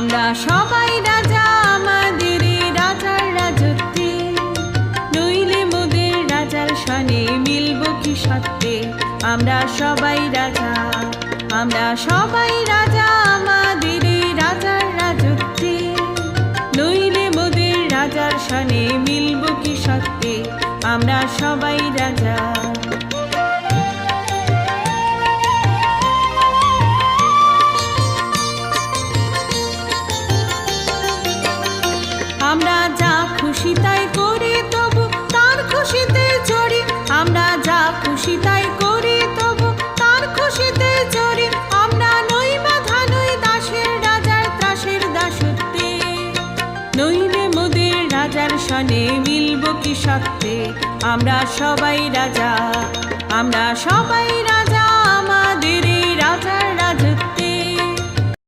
আমরা সবাই রাজা, আমাদের রাজার রাজত্বে। নইলে মোদের রাজার সনে মিলব কি সত্ত্বে? আমরা সবাই রাজা, আমরা সবাই রাজা, আমাদের রাজার রাজত্বে। নইলে মোদের রাজার সনে মিলব কি সত্ত্বে? আমরা সবাই রাজা। আমরা যা খুশি তাই করি, তবু তার খুশিতে চড়ি। আমরা যা খুশি তাই করি, তবু তার খুশিতে চড়ি। আমরা নই বাধা, নই দাসের রাজার ত্রাসের দাসত্বে। নইলে মোদের রাজার সনে মিলব কি সত্ত্বে? আমরা সবাই রাজা, আমরা সবাই